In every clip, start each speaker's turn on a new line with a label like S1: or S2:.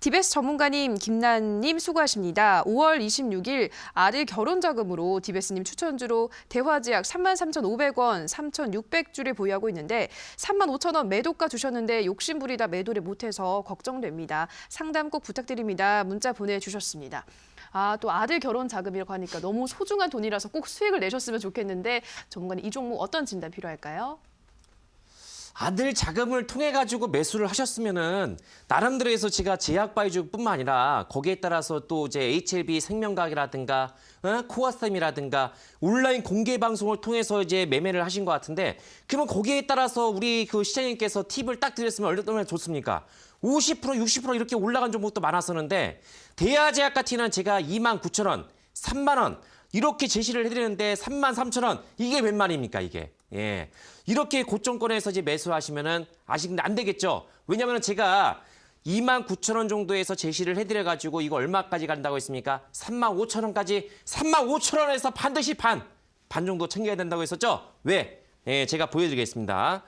S1: 디베스 전문가님, 김난님 수고하십니다. 5월 26일 아들 결혼 자금으로 디베스님 추천주로 대화제약 33,500원, 3,600주를 보유하고 있는데 35,000원 매도가 주셨는데 욕심부리다 매도를 못해서 걱정됩니다. 상담 꼭 부탁드립니다. 문자 보내주셨습니다. 아, 또 아들 결혼 자금이라고 하니까 너무 소중한 돈이라서 꼭 수익을 내셨으면 좋겠는데 전문가님 이 종목 어떤 진단 필요할까요?
S2: 아들 자금을 통해 가지고 매수를 하셨으면은 나름대로 해서 제가 제약 바이주뿐만 아니라 거기에 따라서 또 이제 HLB 생명과학이라든가 어? 코아스템이라든가 온라인 공개 방송을 통해서 이제 매매를 하신 것 같은데 그러면 거기에 따라서 우리 그 시장님께서 팁을 딱 드렸으면 얼마나 좋습니까? 50% 60% 이렇게 올라간 종목도 많았었는데 대야제약 같은 제가 2만 9천 원, 3만 원 이렇게 제시를 해드리는데 3만 3천 원 이게 웬 말입니까 이게? 예, 이렇게 고점권에서 이제 매수하시면은 아시는데 안 되겠죠? 왜냐하면 제가 2만 9천 원 정도에서 제시를 해드려 가지고 이거 얼마까지 간다고 했습니까? 3만 5천 원까지 3만 5천 원에서 반드시 반, 반 정도 챙겨야 된다고 했었죠? 왜? 예, 제가 보여드리겠습니다.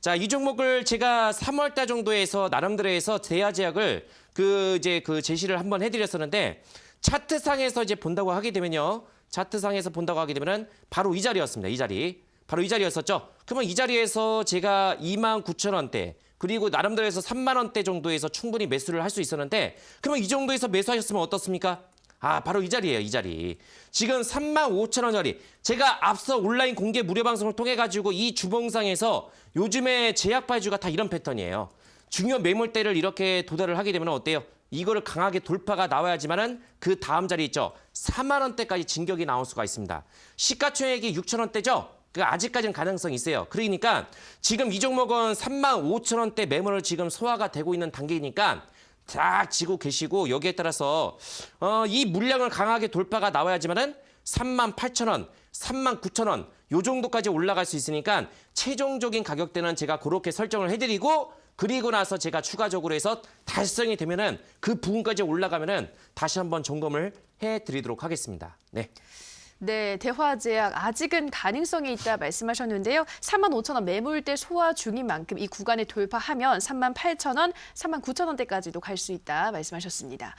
S2: 자, 이 종목을 제가 3월달 정도에서 나름대로 해서 대야제약을 그 이제 그 제시를 한번 해드렸었는데 차트상에서 이제 본다고 하게 되면요. 차트상에서 본다고 하게 되면은 바로 이 자리였습니다. 이 자리. 바로 이 자리였었죠. 그러면 이 자리에서 제가 2만 9천 원대 그리고 나름대로 해서 3만 원대 정도에서 충분히 매수를 할 수 있었는데 그러면 이 정도에서 매수하셨으면 어떻습니까? 아, 바로 이 자리예요, 이 자리. 지금 3만 5천 원짜리. 제가 앞서 온라인 공개 무료 방송을 통해 가지고 이 주봉상에서 요즘에 제약 바이주가 다 이런 패턴이에요. 중요 매물대를 이렇게 도달을 하게 되면 어때요? 이거를 강하게 돌파가 나와야지만은 그 다음 자리 있죠. 4만 원대까지 진격이 나올 수가 있습니다. 시가총액이 6천 원대죠. 그 아직까지는 가능성이 있어요. 그러니까 지금 이 종목은 3만 5천 원대 매물을 지금 소화가 되고 있는 단계이니까 딱 지고 계시고 여기에 따라서 어, 이 물량을 강하게 돌파가 나와야지만은 3만 8천 원, 3만 9천 원, 요 정도까지 올라갈 수 있으니까 최종적인 가격대는 제가 그렇게 설정을 해드리고 그리고 나서 제가 추가적으로 해서 달성이 되면은 그 부분까지 올라가면은 다시 한번 점검을 해드리도록 하겠습니다. 네.
S1: 네, 대화제약 아직은 가능성이 있다 말씀하셨는데요. 3만 5천 원 매물대 소화 중인 만큼 이 구간을 돌파하면 3만 8천 원, 3만 9천 원대까지도 갈 수 있다 말씀하셨습니다.